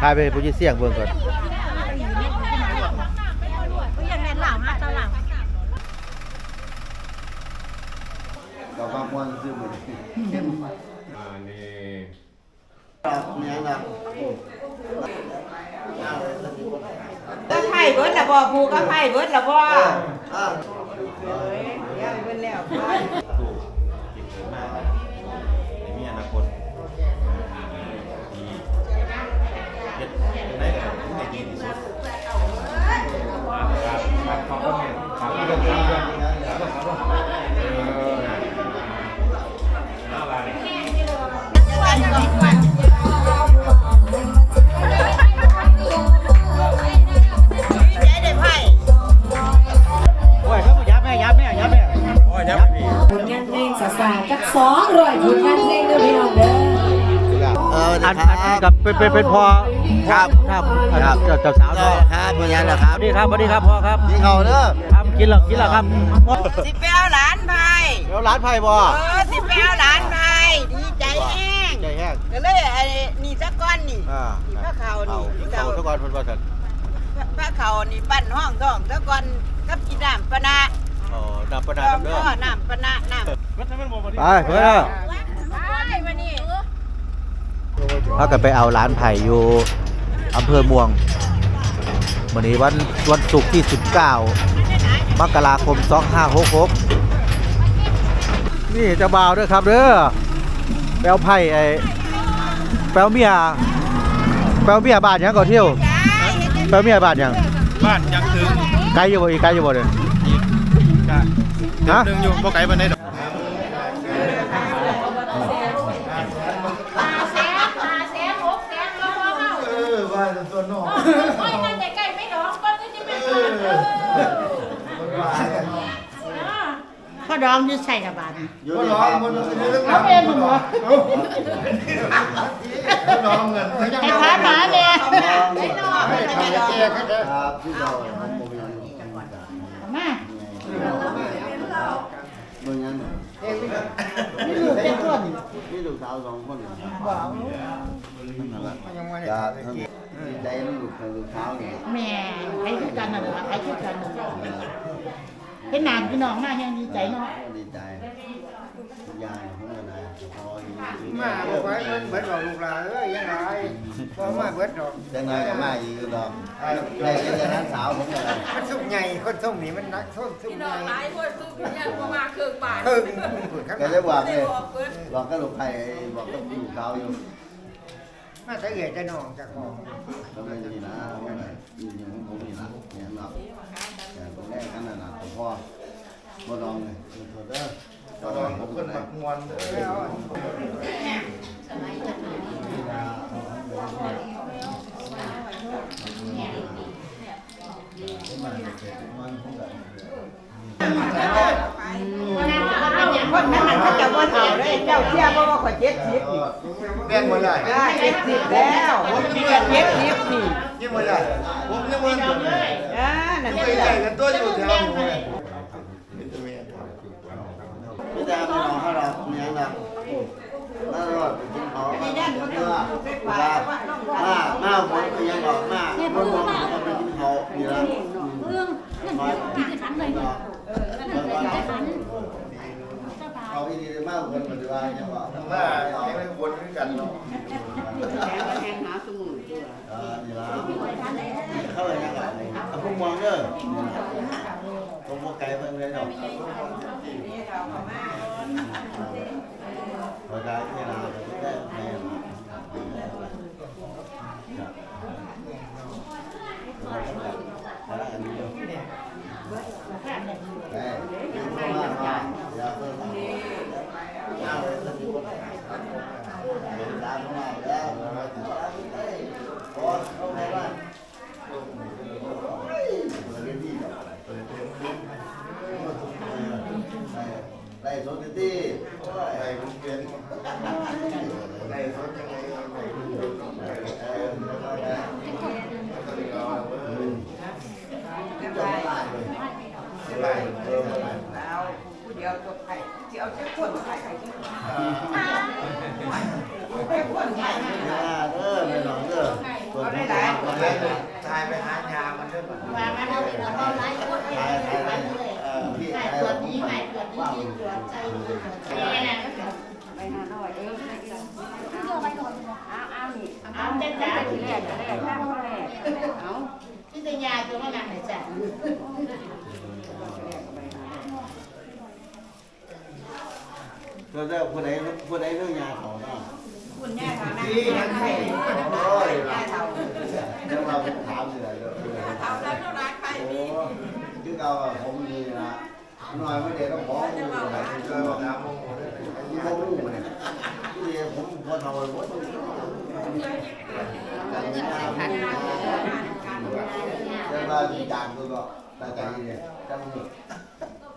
พาไปผู้ยิเสียงเบิ่งก่อนยังแม่นหลังมาตอนหลังกับความมวนซื้อมืออ่านี่เนี่ยนะก็ไผ่เบิดละบ่ผูก็ไผ่เบิดละบ่อ่าเอ้ยเดี๋ยวเบิดแล้ว Amen. Amen. กับเป็นเป็นเป็นพ่อครับครับครับเจ้าเจ้าสาวก็เนาะครับเป็นยังนะครับสวัสดีครับสวัสดีครับพ่อครับนี่เขาเด้อครับกินแล้วกินแล้วครับสิไปเอาหลานไผ่เดี๋ยวร้านไผ่บ่เออสิไปเอาหลานไผ่ดีใจแห้งใจแห้งก็เลยไอ้นี่สักก้อนนี่อ่าพระเขานี่เขาเขาทุกคนเพิ่นว่าซั่นพระเขานี่ปั้นห้องท้องสักก้อนกับกินน้ำปะนะอ๋อน้ำปลาต้ดาองน้ำเด้อพ่อน้ำปะนะน้ำไปเพื่อ นถ้าเกิดไปเอาร้านไผ่อยู่อำเภอเมืองวันนี้วันวันศุกร์ที่ 19 มกราคม 2566 นี่เจะบ่าวด้วยครับเด้อแปลวไผ่ไอ้แปลวเมียแปลวเมียบาทหยังก่อนเที่ยวแปลวเมียบาทหยังบ้านยังถึงไกลอยู่บ่อีกไกลอยู่บ่เด้อกะฮะหนึ่งอยู่บ่ไกลปานใดดอก โอ้ยนั่นแต่ใกล้ไม่หนองก็จะเป็นบ้านเออพ่อดองอยืดใส่ระบาดนี่อยู่ในบ้านมันจะเรื่องเอาเองคุณหมอน้องเงินให้พาหมาเนี่ยไม่นอกไม่ได้ดอกครับที่เราผมบ่มีมาเบิ่งยังนี่ลูกเป็นคนนี่ลูกสาวสองคนบอกนั่นแหละ จ้าดีใจลูกกับลูกสาวนี่ยแม่ให้คือกันนั่นแหละให้คือกันน่ะเห็นหนามพี่น้องหน้ายังดีใจเนาะดีใจคุณยายของอะไรพออยู่มาบอกไว้มันเบิดดอกลูกหลานเอ้ยยังไงพอมาเบิดดอกจังไงก็มาอยู่ดอกได้เป็นนั้นสาวผมเลยมันสุกใหญ่คนส่งนี่มันนักส้นสุกใหญ่งหลายคนทุกอย่างมาเครื่องบาทเพิ่งเปิดข้างหก็ลังจะบอกเลยบอกกับลูกไผ่บอกกับลูกสาอยู่ มาใส่เอ๋จะนองจากของก็เป็นนี่นะอยู่อย่างของผมนี่นะเนี่ยเนาะแต่ตรงแรกกันน่ะนะผมพ่อบ่ลองเลยขอเด้อขอลองผมคนมักมวนแล้ว คนนั้นมันเขาจะว่าเท่าเลยเจ้าเชื่อบ่ว่าข่อยเจ็ดสิบนี่แบ่งหมดเลยได้เจ็ดสิบแล้วผมเรียนเจ็ดสิบนี่ยังหมดเลยผมยังวันตัวอ่านั่นใหเด้ญ่อกันตัวอยู่แถวหมู่เลยพี่ดาพี่น้องเขาเราเนี่ยนะน่ารอดกินเขาเพื่อว่ามามาผมก็ยังบอกมาผมบอกเขาไปกินเขานี่ละ เรื่องนั่นเดี๋ยวกินกันทันเลยเนี่ยเออนั่นเดี๋ยวกินกันทันเจ้าบ่าว เอาอีดีมากคนปฏิวัติยังบอก มาให้มันวนกันเนาะ แข่งหาสมุนตัว เออนี่ละ เข้าเลยยังไงเอาพวกมองเด้อผมพวกไก่เพิ่งเลยเนาะพอได้ที่นาก็ได้แม่อันนี้ chị ở cái quần phải phải chứ. Cái quần phải phải. เออไม่หลงเด้อเปิดได้หลายตอนแรกทายไปหายามันด้วยว่ามันเอาไปแล้วก็ไล่กดให้ไปเลยหายปวดนี้หายปวดนี้ยืนปวดใจยืนปวดใจไปหาหน่อยเออไปกินเอาไปก่อนอ้าวอ้าวนี่อ้าวเจ๊จ๋าที่แรกที่แรกข้าวแรกเอาที่ตะยาตัวนั้นน่ะจ้ะ เราจะผู้ใดผู้ใดเรื่องยาเขาเนาะคุณย่าทางนั้นที่นั่นใช่โอ้ยย่าเฒ่าเดี๋ยวเราถามเลยเดี๋ยวเฒ่าแล้วเท่าไรใครโอ้ที่เราผมมีนะหน่อยไม่เด็กต้องบอกผมเลยช่วยบอกนะผมมีพวกลูกมาเนี่ยที่ผมคนเอาไปหมดกันยาพันเดี๋ยวเราจางตัวก็ตาใจเนี่ยจัง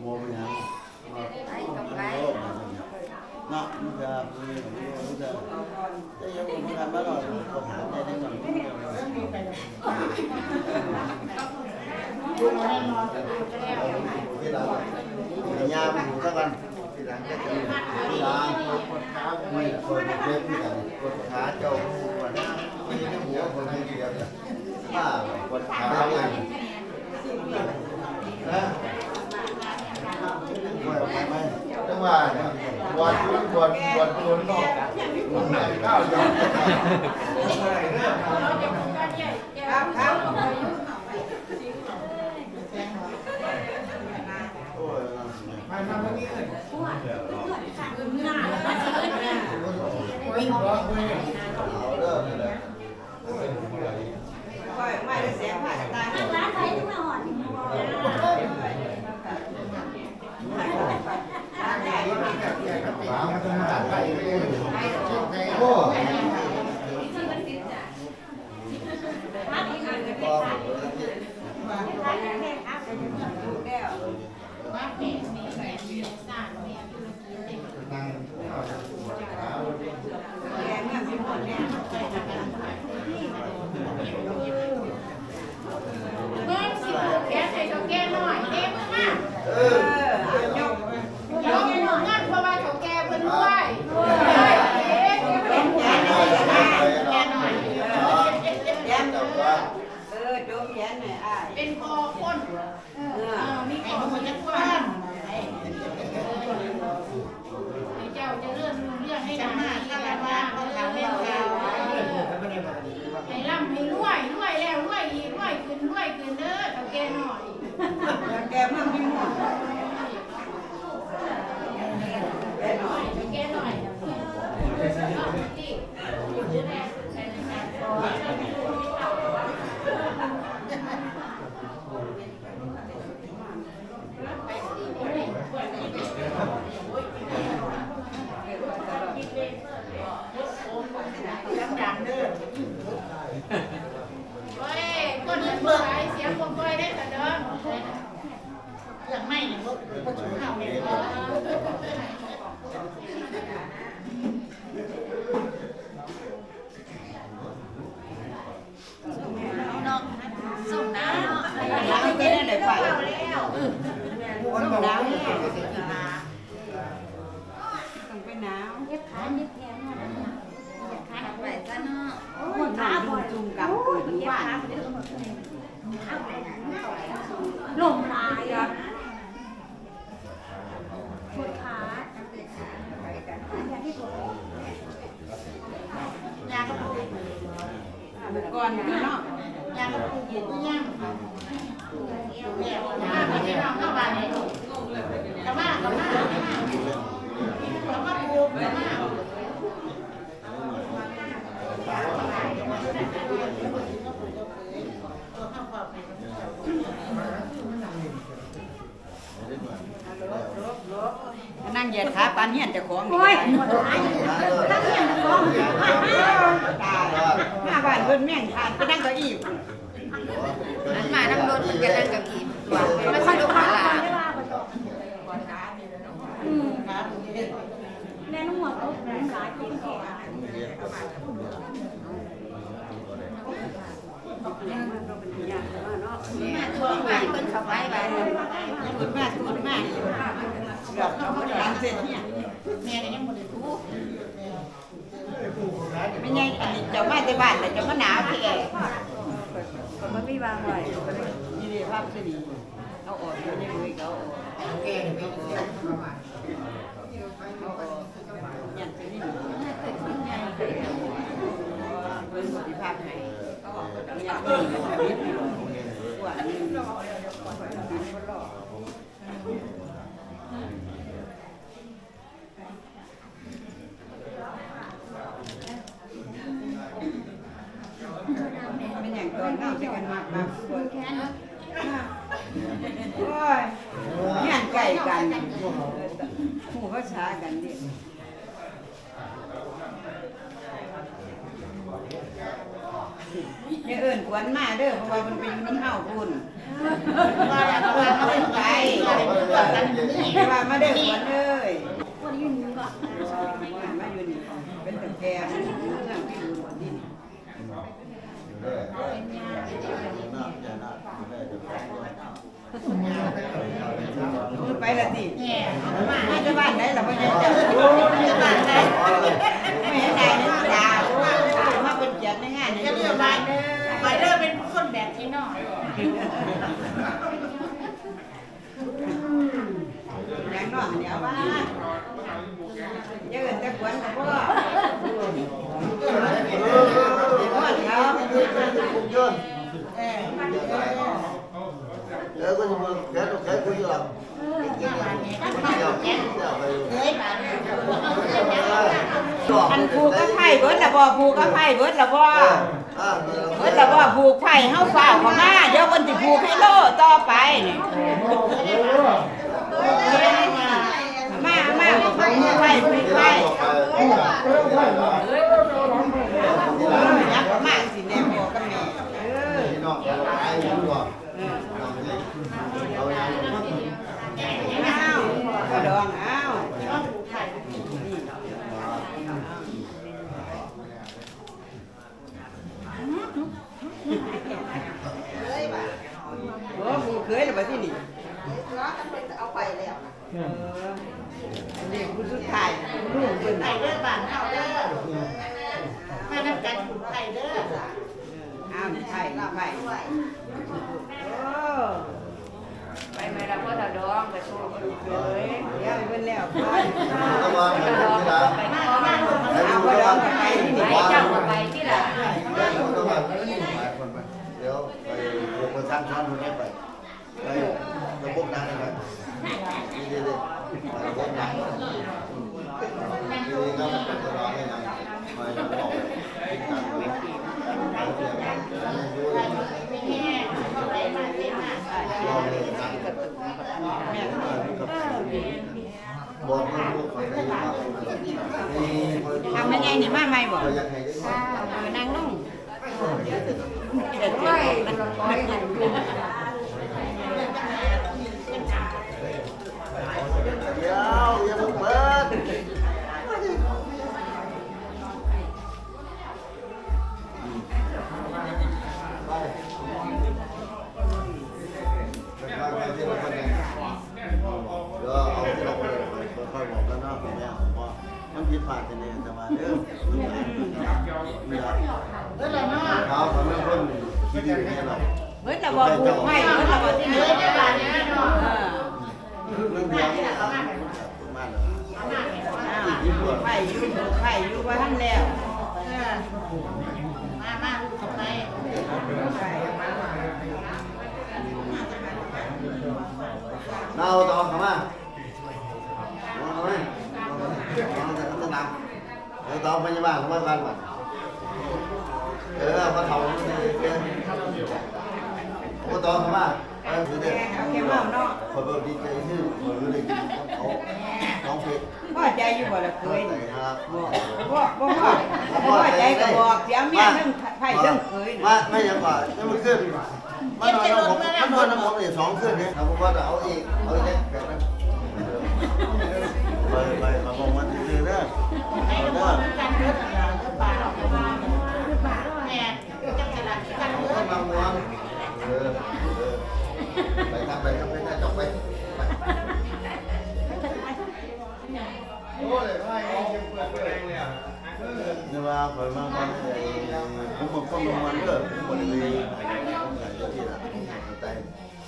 โมเป็นยัง เนาะมันจะมันจะจะยังไม่ทำมาหรอกก็หาใจได้หน่อยที่ร้านยามอยู่สักวันที่ร้านก็จะที่ร้านคนขาคุยคนเล็บที่กันคนขาเจ้าผู้คนไม่ได้หัวคนที่เดียวเนี่ยป้าคนขาเลยนะไม่ไม่จังหวะเนี่ย วันวันวันวันนอกวันไหนข้าวยอมครับครับโอ้ยมาทำตรงนี้เลยเอาเริ่มเลย ค่อยไม่ได้เสียผ้าตาย ร้านไทยต้องมาอ่อน ถามกันมาไปเองโอ้ ก็ แล้ว ว่าแม่มีแม่มีสร้างแม่ธุรกิจ นั่งเอาขา แกเมื่อมีหมดเนี่ย เมื่อสิบหกแก่ใส่ตัวแก่หน่อยเด้มึง อะเอเอออยกยกเงินเพราะว่าเขาแก่เพิ่นด้วยด้วยเอ๊ะเป็นแขนหน่อยแก่หน่อยแขนเออโจมแขนหน่อยอ้ายเป็นคอคนเออมีของมันจะกว้างให้เจ้าจะเลื่อนเรื่องให้หนาที่การงานของเล่นข่าวให้ร่ำให้รวยรวยแล้วรวยอีกรวยขึ้นรวยขึ้นเด้อเขาแก่หน่อย แกเมื่อมีหมดแกหน่อยแกหน่อยดังๆเด้อโอ้ยคนมันเบื่อไอ้เสียงคนก้อยได้แต่เดิมเรื่องไม่เนี่ยพวกพวกชูเห่าเนี่ย ล้างไปได้เลยไปล้างต้องไปหนาว เย็บขาเย็บแขนมาแล้วนะเย็บขาไปซะเนาะโอ้ หม ย ดห ขา นา บ่อย จุ่มกับปืน เย็บ บ้าน ขาไปได้หมดเลยลมลายอะปวดขาอย่างที่ปวด ยากระปุก ก่อนเนาะ ยากระปุกเย็นย่างแม่มาพี่น้องเข้าบ้านเนี่ยกลับมากลับมากลับมากลับมาปูกลับมา นั่งเหยียดขาปานเฮียนเจ้าของ โอ้ยหมดหายตั้งอย่างนั้นก็ ตายหน้าบ้านเพิ่นแม่งทานไปนั่งเก้า อันมาน้ำรถมันก็นั่งกับอีกว่ามันสนุกขาลาไม่ว่าบ่มแม่นุ่มหมดตกแม่หลายคนแก่มาตัวใหม่คนเขาไปบ้านพูดมากพูดมากเกือบเขาบ่ได้เสร็จเนี่ยแม่ยังบ่ได้ปูไม่ใช่อันนี้จ้ามาแต่บ้านแต่จ้ามาหนาวแท้มีวางไว้นี่ดิภาพสิเอาออกอยู่ในมือเขาออกเอาออกยันสินี่เพิ่นสิภาพไหนเขาออกยันสินี่ว่านี่เป็นอย่างตอนเน่าจะกันมากมากโอ้ยงานไก่กันหูเขาช้ากันดิอย่าเอิ่นกวนมาเด้อเพราะว่ามั นเป็นน้ำเฮาคุณว่าแล้วก็ว่าเขาไปไม่ว่ามาเด้อกวนเลยคนยืนอยู่ก็มาอยู่นี่เป็นแต่แพงเรื่องที่ดูบ่ดินไปละสิมาจะบ้านไหนล่ะพ่อใหญ่จ้ะจะบ้านไหนไม่ให้ได้นะจ้ามาเป็นเกียรติในงานนี้จะบ้านเด้อ ไปเด้อเป็นคนแบบที่น้อย อย่างน้อยเดี๋ยวบ้านเยอะแต่ขวัญกับพ่อเดี๋ยวพ่อเขา เออก็จะมาแกต้องแกคุยหรอกเดี๋ยวเดี๋ยวไป อันผูกก็ไผ่เบิดละบ่ผูกก็ไผ่เบิดละบ่อ่าเบิดละบ่ผูกไผ่เฮาฟ้าวเข้ามาเดี๋ยวเพิ่นสิผูกให้โลต่อไปนี่มามาผูกไผ่ผูกไผ่เออยักษ์มาสิแน่พ่อกับแม่เออ พี่น้องเอาไอ้ยังหรอก เออ เอาอย่าง อ้าวกระดองอ้าว โอ้ผู้เคยหรือเปล่าที่นี่เอาไปแล้วเออเด็กผู้สุดท้ายลูกเป็น ไปเด้อบ้านเฮาเด้อมาทำการขุดไผ่เด้อ อ้าวไผ่ไผ่โอ้ ไปไหมล่ะพ่อตาดองไปโชว์ เคยเดี๋ยวเป็นแล้วไป ก็มาให้ที่ร้าน ไปนอนบ้าน เอาไปดองกับไปที่ ไป นี่ เจ้าก็ไปที่ล่ะ เดี๋ยวไปลงมาสร้างชั้นตรงนี้ไปไปตะพกน้ำไปนี่ดีดีไปตะพกน้ำนี่ดีครับตลอดเลยนะมาอยู่บอกการเมืองเอาเสียงดูเลย ไม่แห้งเข้าไปมาเต็มอะ ลองเลยนะบอกลูกไปได้ยินว่านี่คน ทำยังไง นี่มาใหม่บอกเราอยากให้ได้ยินเออนางนุ่งร้อยร้อยหันดูเดี๋ยวอย่าเพิ่งเปิดเดี๋ยวเอาที่เราค่อยๆบอกแล้วนะผมแม่ผมว่ามันผิดพลาดจะเนี่ยแต่ว่าเด้อมีอะไรเขาเขาไม่พ้น คิดดีเนี่ยหรอกเมื่อแต่บอกผูกไผ่เมื่อแต่บอกที่นี่เด้อบ้านเนี้ยเนาะเออเรื่องเดียวมากเลยอ้าวผูกไผ่อยู่ผูกไผ่อยู่ว่าท่านแล้วมามาทำไม nào tao không à ngon rồi ngon rồi ngon rồi ngon rồi tao phải như bạn không phải bạn mà ừ bắt đầu kia có tao không à em thử đi khỏi bờ đi chơi chứ khỏi bờ đi không phải พ่อใจอยู่บ่ละเคย tại ha บอกบ่บ่พ่อพ่อใจก็บอกเสียเมียทั้งไผ่ทั้งเคยมาไม่ยังว่ายังไม่ขึ้นมันนอนน้ำผมมันนอนน้ำผมเนี่ยสองขึ้นเนี่ยเราบอกว่าจะเอาอีกเอาอีกแบบนั้นไปไปมาบอกมันเด้อเอาลูกเด้อกันเอเด้อป่าเด้อ น่จังสลัดจังเลิศ mong ngon ừ. ừ. bài thăm bài thăm cái ta chọc bay Ôi, hai anh em vừa vừa anh liền. nhưng mà phải mang con cũng một con đồng ăn được, cũng một đi không phải cho chị là tay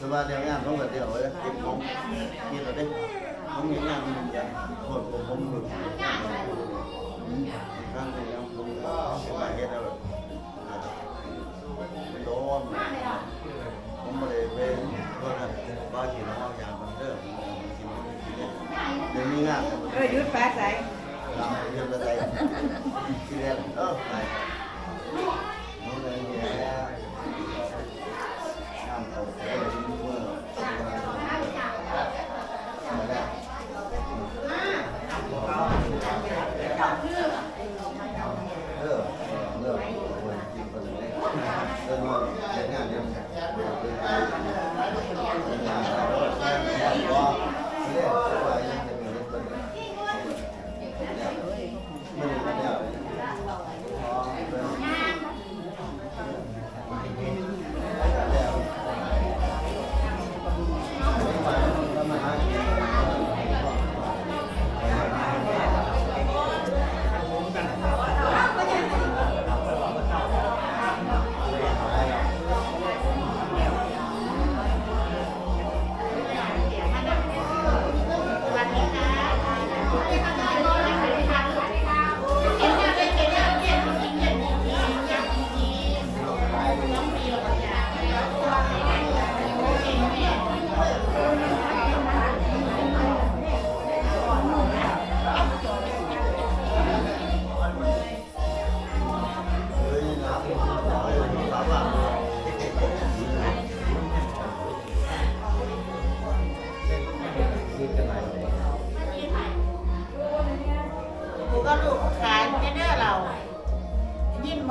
thứ ba đeo ngàn không phải đeo đấy kiếm không kia là đấy không nghĩ ngàn mình nhận. Hồi cũng không được không thì không không có cái ừ. bài hết ากินแล้วเอายมันเลิกมันกินไม่กินเลยเดี๋ยวนี้ง่ายเออยุดแฟร์ใส่ลำเรียนอะไรกินแล้เออไป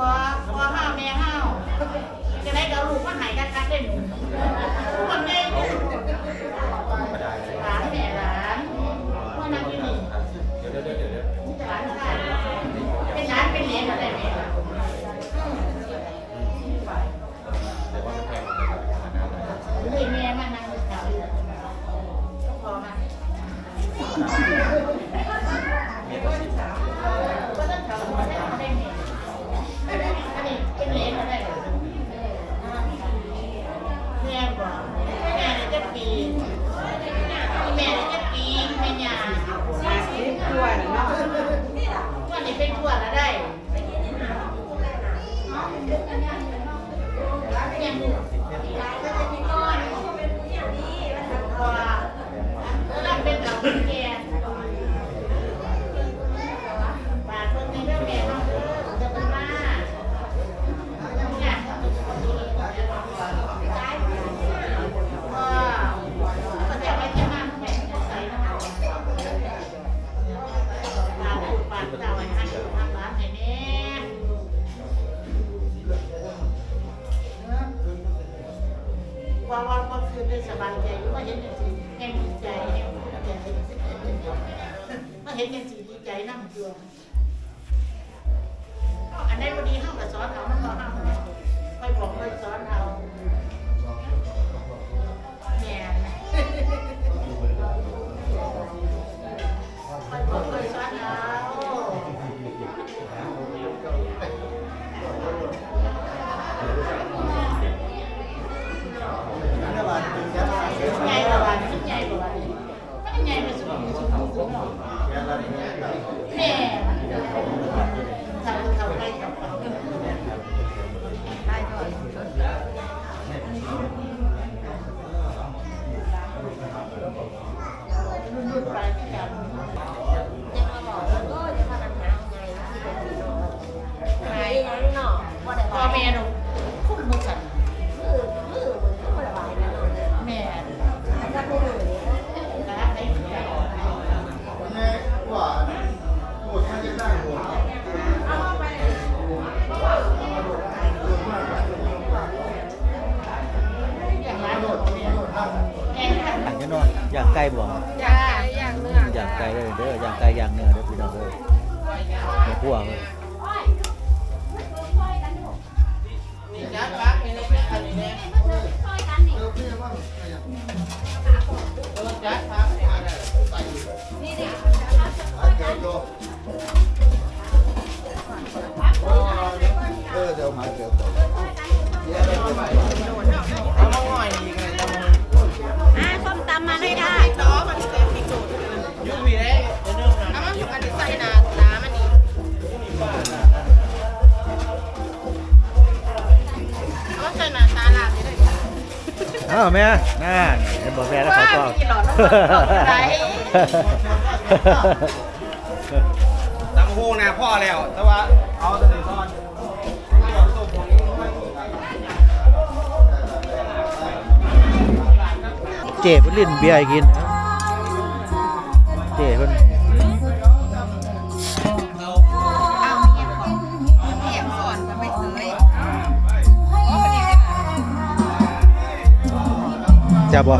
บ่บ่ห้าวแม่ห้าวจะได้กับลูกมาหายกันกันได้หนู ขึ้นได้สบายใจมาเห็นอย่างสีแห่งดีใจแห่งมาเห็นอย่งสีดีใจนั่งตัวอันไหนวันนี้ห้ามกับซอนเอามันก็ห้ามค่อยบอกค่อยซอนเอาแหน่ค่อยบอกค่อยซ้อน Yeah. ว่ามีหน้ำหลตังหูนะพ่อแล้ว แต่ว่าเอาแต่ในซอนเจ็บลิ้นเบียร์ให้กินนะเจ็บมันเอาเมียก่อนเมียก่อนมันไมเคยโอ้มันนี่จับบ่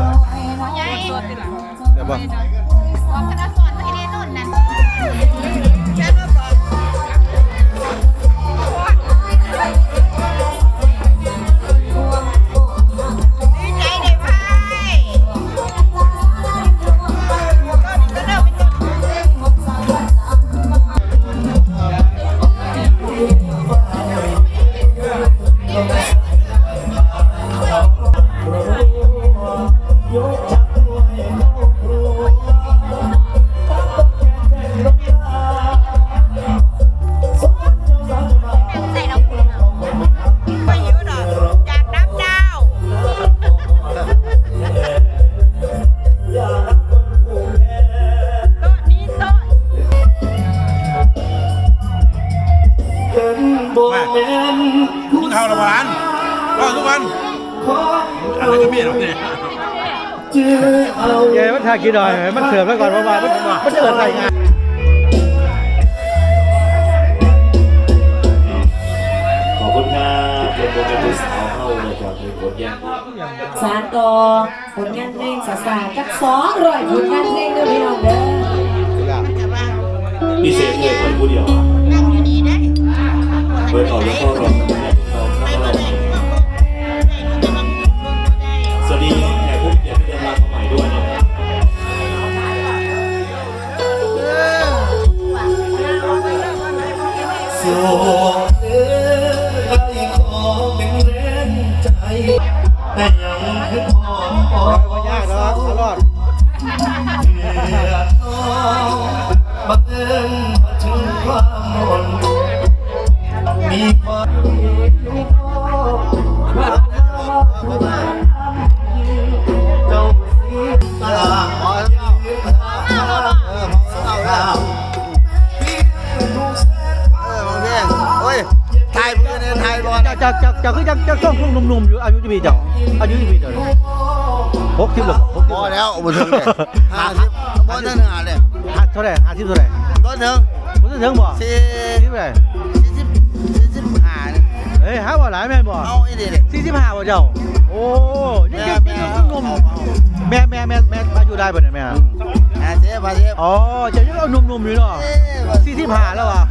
บเป็นโปรแกรมที่สาวเข้าเลยครับเป็นโปรแกสารต่อผลงานเพลงสาสาจักสองร้อยผลงานเพลงเด้อพี่น้องเด้อพิเศษเลยคนผู้เดียวนั่งอยู่นี่ได้เปิดออกแล้วก็รอสวัสดีแขกผู้เกียรติที่เดินทางมาใหม่ด้วยนะครับโซ่ จะจะจะคือจะจะส่งพวกหนุ่มๆอยู่อายุจะมีจังอายุจะมีเท่าไหร่หกสิบหรอหกสิบพอแล้วบ่ถึงเลยห้าสิบบ่ถึงห้าเลยห้าเท่าไหร่ห้าสิบเท่าไหร่บ่ถึงผมจะถึงบ่สี่สิบเท่าไหร่สี่สิบสี่สิบห้าเนี่ยเฮ้ยหาบ่หลายแม่นบ่เอาอีเดีเลยสี่สิบห้าบ่เจ้าโอ้ยังยังยังหนุ่มแม่แม่แม่แม่อายุได้ป่ะเนี่ยแม่ห้าสิบห้าสิบอ๋อเจ้ายังเอาหนุ่มๆอยู่เนาะสี่สิบห้าแล้วว่ะ